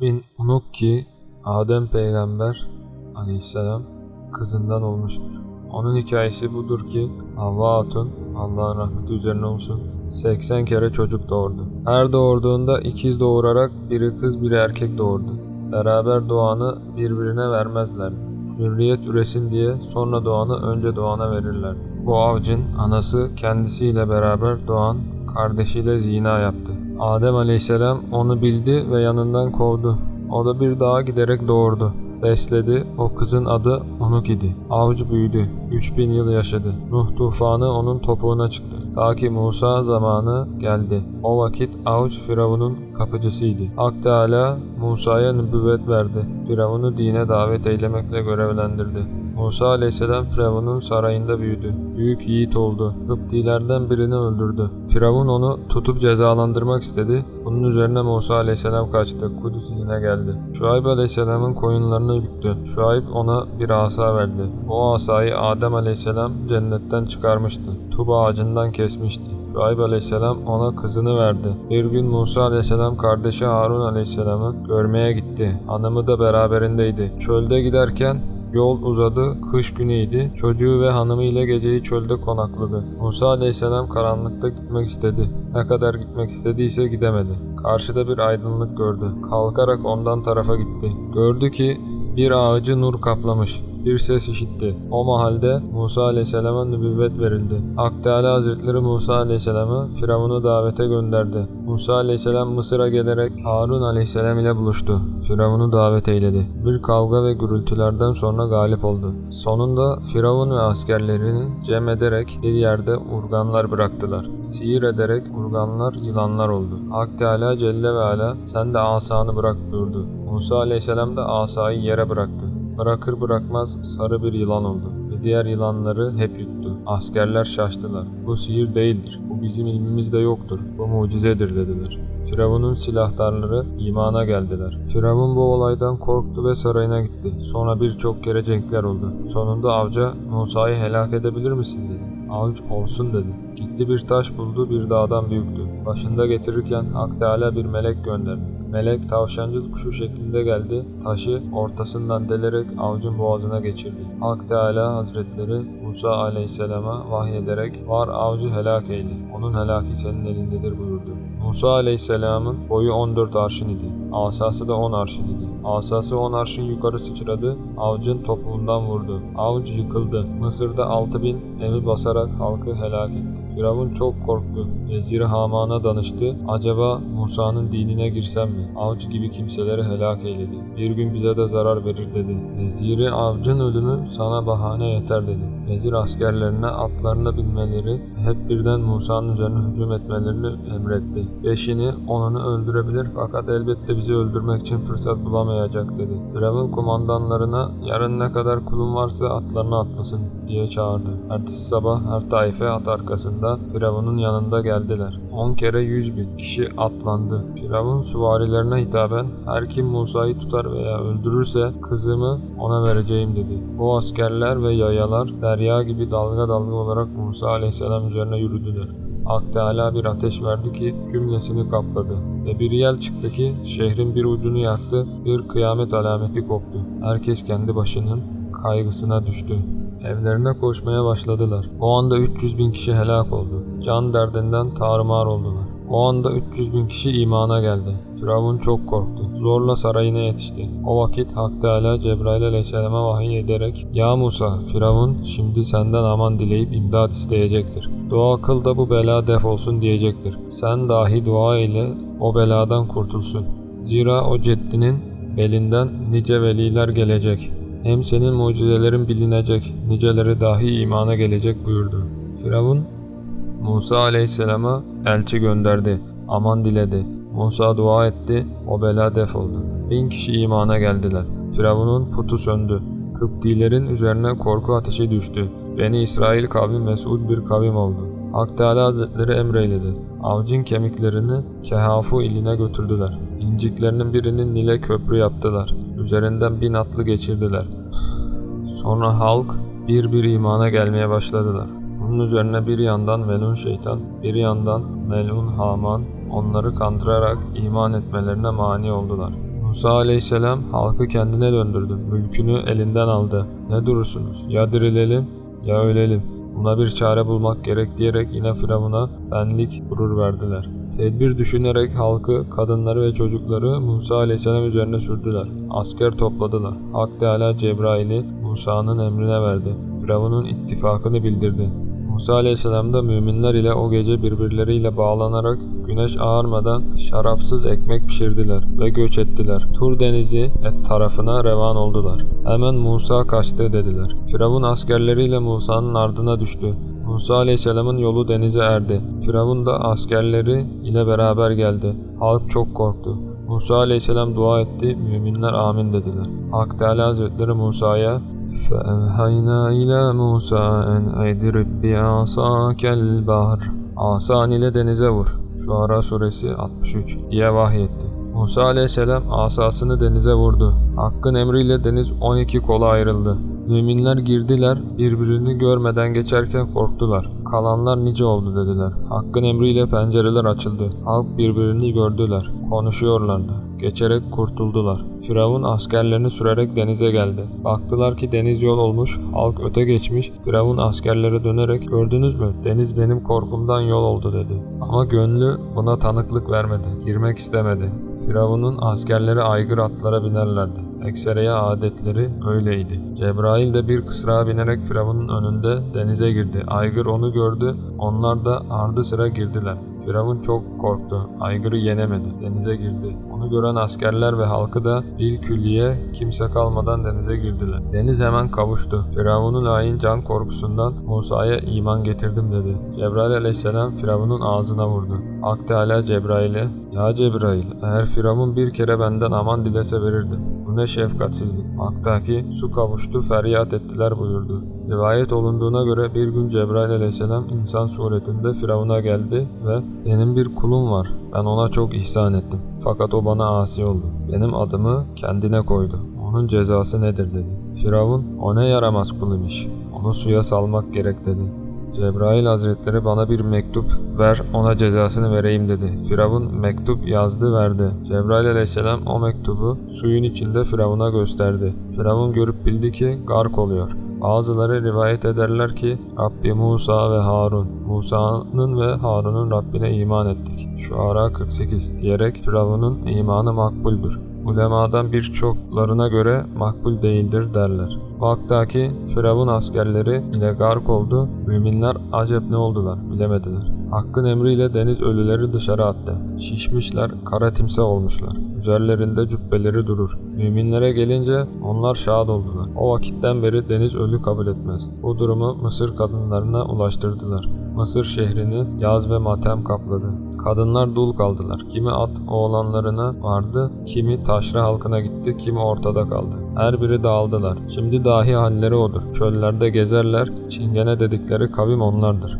bin Unukki, Adem peygamber aleyhisselam kızından olmuştur. Onun hikayesi budur ki Havva Hatun, Allah'ın rahmeti üzerine olsun, 80 kere çocuk doğurdu. Her doğurduğunda ikiz doğurarak biri kız biri erkek doğurdu. Beraber doğanı birbirine vermezler. Zürriyet üresin diye sonra doğanı önce doğana verirler. Bu avcın anası kendisiyle beraber doğan kardeşiyle zina yaptı. Adem aleyhisselam onu bildi ve yanından kovdu. O da bir dağa giderek doğurdu. Besledi. O kızın adı Unuk idi. Avcı büyüdü. 3000 yıl yaşadı. Nuh tufanı onun topuğuna çıktı. Ta ki Musa zamanı geldi. O vakit Avcı Firavun'un kapıcısıydı. Hak Teala Musa'ya nübüvvet verdi. Firavun'u dine davet eylemekle görevlendirdi. Musa aleyhisselam Firavun'un sarayında büyüdü. Büyük yiğit oldu. Kıptilerden birini öldürdü. Firavun onu tutup cezalandırmak istedi. Bunun üzerine Musa aleyhisselam kaçtı. Kudüs iline geldi. Şuayb aleyhisselamın koyunlarını yüktü. Şuayb ona bir asa verdi. O asayı Adem aleyhisselam cennetten çıkarmıştı. Tuba ağacından kesmişti. Şuayb aleyhisselam ona kızını verdi. Bir gün Musa aleyhisselam kardeşi Harun aleyhisselamı görmeye gitti. Hanımı da beraberindeydi. Çölde giderken Yol uzadı, kış güneydi. Çocuğu ve hanımı ile geceyi çölde konakladı. Musa aleyhisselam karanlıkta gitmek istedi. Ne kadar gitmek istediyse gidemedi. Karşıda bir aydınlık gördü. Kalkarak ondan tarafa gitti. Gördü ki bir ağacı nur kaplamış. Bir ses işitti. O mahalde Musa Aleyhisselam'a nübüvvet verildi. Hak Teala Hazretleri Musa Aleyhisselam'ı Firavun'u davete gönderdi. Musa Aleyhisselam Mısır'a gelerek Harun Aleyhisselam ile buluştu. Firavun'u davet eyledi. Bir kavga ve gürültülerden sonra galip oldu. Sonunda Firavun ve askerlerini cem ederek bir yerde urganlar bıraktılar. Sihir ederek urganlar yılanlar oldu. Hak Teala Celle ve Ala sen de asanı bırak buyurdu. Musa Aleyhisselam da asayı yere bıraktı. Bırakır bırakmaz sarı bir yılan oldu ve diğer yılanları hep yuttu. Askerler şaştılar. Bu sihir değildir. Bu bizim ilmimizde yoktur. Bu mucizedir dediler. Firavun'un silahdarları imana geldiler. Firavun bu olaydan korktu ve sarayına gitti. Sonra birçok kere cenkler oldu. Sonunda avcı Musa'yı helak edebilir misin dedi. Avcı olsun dedi. Gitti bir taş buldu bir dağdan büyüktü. Başında getirirken Hak Teala bir melek gönderdi. Melek tavşancıl kuşu şeklinde geldi. Taşı ortasından delerek avcın boğazına geçirdi. Hak Teala Hazretleri Musa Aleyhisselam'a vahyederek var avcı helak eyle. Onun helaki senin elindedir buyurdu. Musa Aleyhisselam'ın boyu 14 arşın idi. Asası da 10 arşın idi. Asası 10 arşın yukarı sıçradı. Avcın topuğundan vurdu. Avcı yıkıldı. Mısır'da 6000 evi basarak halkı helak etti. Firavun çok korktu. Veziri Haman'a danıştı. Acaba Musa'nın dinine girsem mi? Avcı gibi kimseleri helak eyledi. Bir gün bize de zarar verir dedi. Veziri avcın ölümü sana bahane yeter dedi. Vezir askerlerine atlarına binmeleri hep birden Musa'nın üzerine hücum etmelerini emretti. Beşini onunu öldürebilir fakat elbette bizi öldürmek için fırsat bulamayacak dedi. Firavun kumandanlarına yarın ne kadar kulun varsa atlarına atlasın diye çağırdı. Ertesi sabah her taife at arkasında Firavun'un yanında geldiler. 10 kere 100 bin kişi atlandı. Firavun süvarilerine hitaben her kim Musa'yı tutar veya öldürürse kızımı ona vereceğim dedi. Bu askerler ve yayalar derya gibi dalga dalga olarak Musa aleyhisselam üzerine yürüdüler. Hak Teala bir ateş verdi ki cümlesini kapladı. Ve bir yel çıktı ki şehrin bir ucunu yaktı, bir kıyamet alameti koptu. Herkes kendi başının kaygısına düştü. Evlerine koşmaya başladılar. O anda 300 bin kişi helak oldu. Can derdinden tarumar oldular. O anda 300 bin kişi imana geldi. Firavun çok korktu. Zorla sarayına yetişti. O vakit Hak Teala Cebrail aleyhisselama vahiy ederek Ya Musa, Firavun şimdi senden aman dileyip imdad isteyecektir. Dua kıl da bu bela def olsun diyecektir. Sen dahi dua ile o beladan kurtulsun. Zira o ceddinin belinden nice veliler gelecek. Hem senin mucizelerin bilinecek, niceleri dahi imana gelecek buyurdu. Firavun Musa aleyhisselama elçi gönderdi. Aman diledi. Musa dua etti. O bela defoldu. Bin kişi imana geldiler. Firavun'un putu söndü. Kıptilerin üzerine korku ateşi düştü. Beni İsrail kavmi mesud bir kavim oldu. Hak Teala Hazretleri emreyledi. Avcın kemiklerini Kehafu iline götürdüler. İnciklerinin birini Nil'e köprü yaptılar. Üzerinden bin atlı geçirdiler. Sonra halk bir bir imana gelmeye başladılar. Bunun üzerine bir yandan melun şeytan, bir yandan melun Haman onları kandırarak iman etmelerine mani oldular. Musa aleyhisselam halkı kendine döndürdü. Mülkünü elinden aldı. Ne durursunuz? Ya dirilelim ya ölelim. Buna bir çare bulmak gerek diyerek yine Firavun'a benlik gurur verdiler. Tedbir düşünerek halkı, kadınları ve çocukları Musa aleyhisselam üzerine sürdüler. Asker topladılar. Hak Teala Cebrail'i Musa'nın emrine verdi. Firavun'un ittifakını bildirdi. Musa aleyhisselam da müminler ile o gece birbirleriyle bağlanarak güneş ağarmadan şarapsız ekmek pişirdiler ve göç ettiler. Tur denizi et tarafına revan oldular. Hemen Musa kaçtı dediler. Firavun askerleriyle Musa'nın ardına düştü. Musa aleyhisselamın yolu denize erdi. Firavun da askerleri ile beraber geldi. Halk çok korktu. Musa aleyhisselam dua etti, müminler amin dediler. Hak Teala Hazretleri Musa'ya فَاَوْحَيْنَا إِلَى مُوسَى أَنْ اَيْدِرِبْ بِعَصَاكَ الْبَحْرِ Asan ile denize vur. Şuara suresi 63 diye vahyetti. Musa aleyhisselam asasını denize vurdu. Hakkın emriyle deniz 12 kola ayrıldı. Müminler girdiler, birbirini görmeden geçerken korktular. Kalanlar nice oldu dediler. Hakkın emriyle pencereler açıldı. Halk birbirini gördüler. Konuşuyorlardı. Geçerek kurtuldular. Firavun askerlerini sürerek denize geldi. Baktılar ki deniz yol olmuş, halk öte geçmiş. Firavun askerlere dönerek gördünüz mü deniz benim korkumdan yol oldu dedi. Ama gönlü buna tanıklık vermedi. Girmek istemedi. Firavun'un askerleri aygır atlara binerlerdi. Ekseriye adetleri öyleydi. Cebrail de bir kısrağa binerek Firavun'un önünde denize girdi. Aygır onu gördü, onlar da ardı sıra girdiler. Firavun çok korktu. Aygır'ı yenemedi. Denize girdi. Onu gören askerler ve halkı da bir külliye kimse kalmadan denize girdiler. Deniz hemen kavuştu. Firavun'un hain can korkusundan Musa'ya iman getirdim dedi. Cebrail aleyhisselam Firavun'un ağzına vurdu. Hak Teala Cebrail'e Ya Cebrail eğer Firavun bir kere benden aman dilese verirdim. Bu ne şefkatsizlik. Haktaki su kavuştu feryat ettiler buyurdu. Rivayet olunduğuna göre bir gün Cebrail aleyhisselam insan suretinde Firavun'a geldi ve benim bir kulum var. Ben ona çok ihsan ettim. Fakat o bana asi oldu. Benim adımı kendine koydu. Onun cezası nedir dedi. Firavun o ne yaramaz kul imiş. Onu suya salmak gerek dedi. Cebrail Hazretleri bana bir mektup ver ona cezasını vereyim dedi. Firavun mektup yazdı verdi. Cebrail aleyhisselam o mektubu suyun içinde Firavun'a gösterdi. Firavun görüp bildi ki gark oluyor. Bazıları rivayet ederler ki Rabbi Musa ve Harun, Musa'nın ve Harun'un Rabbine iman ettik. Şuara 48 diyerek Firavun'un imanı makbuldür. Ulemadan birçoklarına göre makbul değildir derler. Vaktaki Firavun askerleri ile gark oldu, müminler acep ne oldular bilemediler. Hakkın emriyle deniz ölüleri dışarı attı. Şişmişler, kara timsah olmuşlar. Üzerlerinde cübbeleri durur. Müminlere gelince onlar şad oldular. O vakitten beri deniz ölü kabul etmez. Bu durumu Mısır kadınlarına ulaştırdılar. Mısır şehrini yaz ve matem kapladı. Kadınlar dul kaldılar. Kimi at oğlanlarına vardı, kimi taşra halkına gitti, kimi ortada kaldı. Her biri dağıldılar. Şimdi dahi halleri odur. Çöllerde gezerler, çingene dedikleri kavim onlardır.